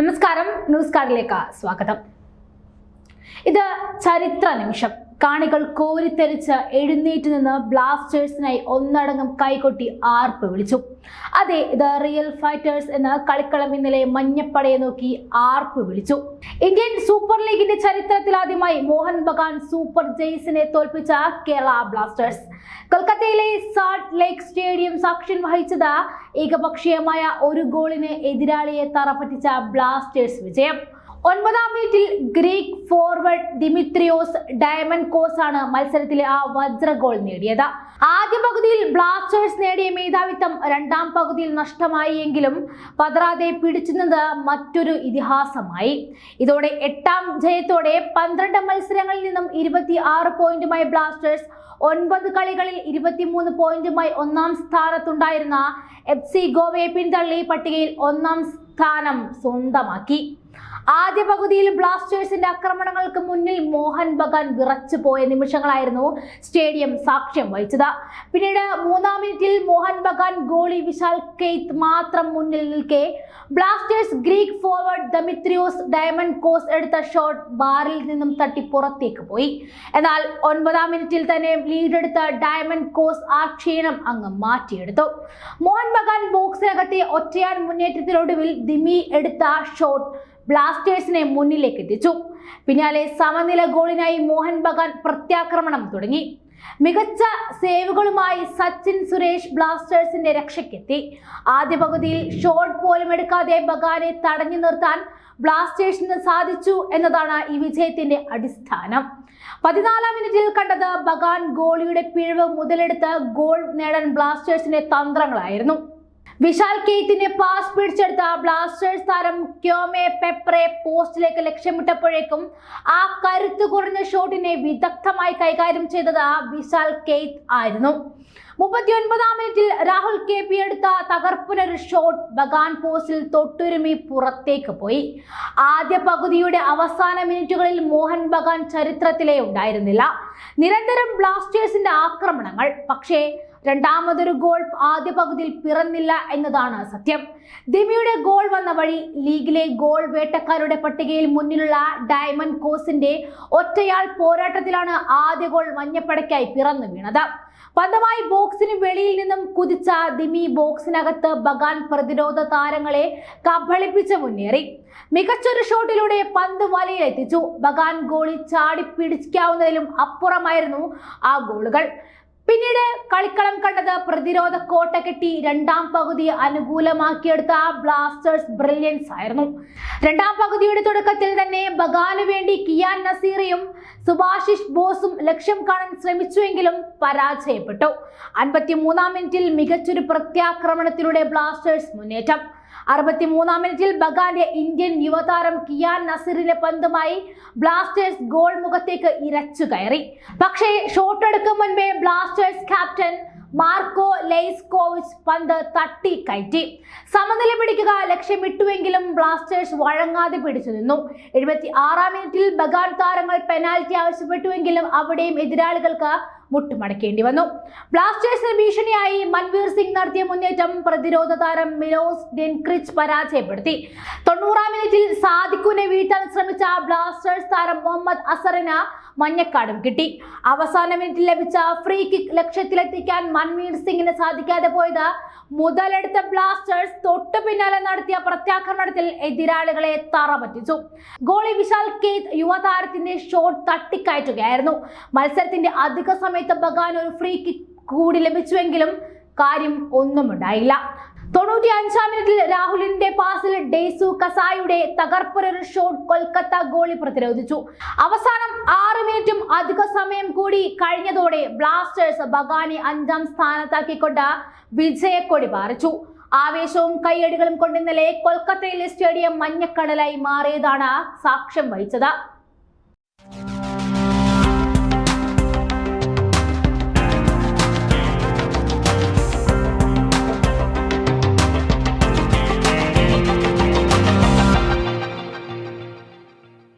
നമസ്കാരം ന്യൂസ് കാർഡിലേക്ക് സ്വാഗതം. ഇത് ചരിത്ര നിമിഷം. കാണികൾ കോരിത്തെറിച്ച് എഴുന്നേറ്റ് നിന്ന് ബ്ലാസ്റ്റേഴ്സിനായി ഒന്നടങ്കം കൈകൊട്ടി ആർപ്പ് വിളിച്ചു. അതെ ഇത് റിയൽ ഫൈറ്റേഴ്സ് എന്ന് കളിക്കളം ഇന്നലെ മഞ്ഞപ്പടയെ നോക്കി ആർപ്പ് വിളിച്ചു. ഇന്ത്യൻ സൂപ്പർ ലീഗിന്റെ ചരിത്രത്തിൽ ആദ്യമായി മോഹൻ ബഗാൻ സൂപ്പർ ജെയ്സിനെ തോൽപ്പിച്ച കേരള ബ്ലാസ്റ്റേഴ്സ്. കൊൽക്കത്തയിലെ സാൾട്ട് ലേക്ക് സ്റ്റേഡിയം സാക്ഷ്യം വഹിച്ചത് ഏകപക്ഷീയമായ ഒരു ഗോളിന് എതിരാളിയെ തറപ്പറ്റിച്ച ബ്ലാസ്റ്റേഴ്സ് വിജയം. ഒൻപതാം മിനിറ്റിൽ Greek forward Dimitrios Diamantakos ആണ് മത്സരത്തിലെ ആ വജ്ര ഗോൾ നേടിയത്. ആദ്യ പകുതിയിൽ ബ്ലാസ്റ്റേഴ്സ് നേടിയ മേധാവിത്വം രണ്ടാം പകുതിയിൽ നഷ്ടമായി എങ്കിലും പതറാതെ പിടിച്ചുന്നത് മറ്റൊരു ഇതിഹാസമായി. ഇതോടെ എട്ടാം ജയത്തോടെ പന്ത്രണ്ട് മത്സരങ്ങളിൽ നിന്നും ഇരുപത്തി ആറ് പോയിന്റുമായി ബ്ലാസ്റ്റേഴ്സ് ഒൻപത് കളികളിൽ ഇരുപത്തിമൂന്ന് പോയിന്റുമായി ഒന്നാം സ്ഥാനത്തുണ്ടായിരുന്ന എഫ് സി ഗോവയെ പിന്തള്ളി പട്ടികയിൽ ഒന്നാം സ്ഥാനം സ്വന്തമാക്കി. ആദ്യ പകുതിയിൽ ബ്ലാസ്റ്റേഴ്സിന്റെ ആക്രമണങ്ങൾക്ക് മുന്നിൽ മോഹൻ ബഗാൻ വിറച്ചു പോയ നിമിഷങ്ങളായിരുന്നു സ്റ്റേഡിയം സാക്ഷ്യം വഹിച്ചത്. പിന്നീട് മൂന്നാം മിനിറ്റിൽ മോഹൻ ബഗാൻ ഗോളി വിശാൽ കെയ്ത്ത് മാത്രം മുന്നിൽ നിൽക്കെ. Blasters Greek forward Dimitrios Diamantakos എടുത്ത ഷോട്ട് ബാറിൽ നിന്നും തട്ടി പുറത്തേക്ക് പോയി. എന്നാൽ ഒൻപതാം മിനിറ്റിൽ തന്നെ ലീഡെടുത്ത ഡയമണ്ട് കോസ് ആ ക്ഷീണം അങ്ങ് മാറ്റിയെടുത്തു. മോഹൻ ബഗാൻ ബോക്സിനകത്തെ ഒറ്റയാൻ മുന്നേറ്റത്തിനൊടുവിൽ ദിമി എടുത്ത ഷോട്ട് ബ്ലാസ്റ്റേഴ്സിനെ മുന്നിലേക്ക് എത്തിച്ചു പിന്നാലെ സമനില ഗോളിനായി മോഹൻ ബഗാൻ പ്രത്യാക്രമണം തുടങ്ങി. മികച്ച സേവുകളുമായി സച്ചിൻ സുരേഷ് ബ്ലാസ്റ്റേഴ്സിന്റെ രക്ഷയ്ക്കെത്തി. ആദ്യ പകുതിയിൽ ഷോട്ട് പോലും എടുക്കാതെ ബഗാനെ തടഞ്ഞു നിർത്താൻ ബ്ലാസ്റ്റേഴ്സിന് സാധിച്ചു എന്നതാണ് ഈ വിജയത്തിന്റെ അടിസ്ഥാനം. പതിനാലാം മിനിറ്റിൽ കണ്ടത് ബഗാൻ ഗോളിയുടെ പിഴവ് മുതലെടുത്ത് ഗോൾ നേടാൻ ബ്ലാസ്റ്റേഴ്സിന്റെ തന്ത്രങ്ങളായിരുന്നു. വിശാൽ കെയ്ത്തിന്റെ പാസ് പിടിച്ചെടുത്ത ബ്ലാസ്റ്റേഴ്സ് താരം ക്യോമെ പെപ്രെ പോസ്റ്റിലേക്ക് ലക്ഷ്യമിട്ടപ്പോഴേക്കും ആ കരുത്ത് കുറഞ്ഞ ഷോട്ടിനെ വിദഗ്ധമായി കൈകാര്യം ചെയ്തത് വിശാൽ കെയ്ത്ത് ആയിരുന്നു. മുപ്പത്തി ഒൻപതാം മിനിറ്റിൽ രാഹുൽ കെ പി എടുത്ത തകർപ്പുനൊരു ഷോട്ട് ബഗാൻ പോസ്റ്റിൽ തൊട്ടുരുമി പുറത്തേക്ക് പോയി. ആദ്യ പകുതിയുടെ അവസാന മിനിറ്റുകളിൽ മോഹൻ ബഗാൻ ചരിത്രത്തിലേ ഉണ്ടായിരുന്നില്ല. നിരന്തരം ബ്ലാസ്റ്റേഴ്സിന്റെ ആക്രമണങ്ങൾ. പക്ഷേ രണ്ടാമതൊരു ഗോൾ ആദ്യ പകുതിയിൽ പിറന്നില്ല എന്നതാണ് സത്യം. ദിമിയുടെ ഗോൾ വന്ന വഴി ലീഗിലെ ഗോൾ വേട്ടക്കാരുടെ പട്ടികയിൽ മുന്നിലുള്ള ഡയമണ്ട് കോസിന്റെ ഒറ്റയാൾ പോരാട്ടത്തിലാണ് ആദ്യ ഗോൾ മഞ്ഞപ്പടയ്ക്കായി പിറന്നു വീണത്. പന്തമായി ബോക്സിന് വെളിയിൽ നിന്നും കുതിച്ച ദിമി ബോക്സിനകത്ത് ബഗാൻ പ്രതിരോധ താരങ്ങളെ കബളിപ്പിച്ച് മുന്നേറി. മികച്ചൊരു ഷോട്ടിലൂടെ പന്ത് വലയിലെത്തിച്ചു ബഗാൻ ഗോളി ചാടി പിടിക്കാവുന്നതിലും അപ്പുറമായിരുന്നു ആ ഗോളുകൾ. പിന്നീട് കളിക്കളം കണ്ടത് പ്രതിരോധ കോട്ട കെട്ടി രണ്ടാം പകുതി അനുകൂലമാക്കിയെടുത്ത ബ്ലാസ്റ്റേഴ്സ് ബ്രില്യൻസ് ആയിരുന്നു. രണ്ടാം പകുതിയുടെ തുടക്കത്തിൽ തന്നെ ബഗാന് വേണ്ടി കിയാൻ നസീറിയും സുഭാഷിഷ് ബോസും ലക്ഷ്യം കാണാൻ ശ്രമിച്ചുവെങ്കിലും പരാജയപ്പെട്ടു. അൻപത്തി മൂന്നാം മിനിറ്റിൽ മികച്ചൊരു പ്രത്യാക്രമണത്തിലൂടെ ബ്ലാസ്റ്റേഴ്സ് മുന്നേറ്റം. അറുപത്തിമൂന്നാം മിനിറ്റിൽ ബഗാന്റെ ഇന്ത്യൻ യുവതാരം കിയാൻ നസീറിന്റെ പന്തുമായി ബ്ലാസ്റ്റേഴ്സ് ഗോൾ മുഖത്തേക്ക് ഇരച്ചു കയറി. പക്ഷേ ഷോട്ട് എടുക്കും മുൻപേ ബ്ലാസ്റ്റേഴ്സ് ക്യാപ്റ്റൻ മാർക്കോ ലെയ്സ്കോവിച്ച് പന്ത് തട്ടി കയറ്റി. സമനില പിടിക്കുക ലക്ഷ്യമിട്ടുവെങ്കിലും ബ്ലാസ്റ്റേഴ്സ് വഴങ്ങാതെ പിടിച്ചു നിന്നു. എഴുപത്തി ആറാം മിനിറ്റിൽ ബഗാൻ താരങ്ങൾ പെനാൽറ്റി ആവശ്യപ്പെട്ടുവെങ്കിലും അവിടെയും എതിരാളികൾക്ക് മുട്ടുമടക്കേണ്ടി വന്നു. ബ്ലാസ്റ്റേഴ്സിന് ഭീഷണിയായി മൻവീർ സിംഗ് നടത്തിയ മുന്നേറ്റം പ്രതിരോധ താരം മിലോസ് ഡെൻക്രിച്ച് പരാജയപ്പെടുത്തി. തൊണ്ണൂറാം മിനിറ്റിൽ സാദിഖുനെ വീഴ്ത്താൻ ശ്രമിച്ച ബ്ലാസ്റ്റേഴ്സ് താരം മുഹമ്മദ് അസറിന് മഞ്ഞക്കാടും കിട്ടി. അവസാന മിനിറ്റിൽ ലഭിച്ച ഫ്രീ കിക്ക് ലക്ഷ്യത്തിലെത്തിക്കാൻ മൻവീർ സിംഗിന് സാധിക്കാതെ പോയത് മുതലെടുത്ത ബ്ലാസ്റ്റേഴ്സ് തൊട്ടു പിന്നാലെ നടത്തിയ പ്രത്യാക്രമണത്തിൽ എതിരാളികളെ തറ പറ്റിച്ചു ഗോളി വിശാൽ കേത്ത് യുവതാരത്തിന്റെ ഷോട്ട് തട്ടിക്കയറ്റുകയായിരുന്നു. മത്സരത്തിന്റെ അധിക സമയത്ത് ബഗാൻ ഒരു ഫ്രീ കിക്ക് കൂടി ലഭിച്ചുവെങ്കിലും കാര്യം ഒന്നും ഉണ്ടായില്ല. തൊണ്ണൂറ്റി അഞ്ചാം മിനിറ്റിൽ രാഹുലിന്റെ പാസിൽ ഡേസു കസായുടെ തകർപ്പുരൊരു ഷോട്ട് കൊൽക്കത്ത ഗോളി പ്രതിരോധിച്ചു. അവസാനം ആറ് മിനിറ്റും അധിക സമയം കൂടി കഴിഞ്ഞതോടെ ബ്ലാസ്റ്റേഴ്സ് ബഗാനെ അഞ്ചാം സ്ഥാനത്താക്കിക്കൊണ്ട് വിജയക്കൊടി പാറിച്ചു. ആവേശവും കൈയടികളും കൊണ്ട് ഇന്നലെ കൊൽക്കത്തയിലെ സ്റ്റേഡിയം മഞ്ഞക്കടലായി മാറിയതാണ് സാക്ഷ്യം വഹിച്ചത്.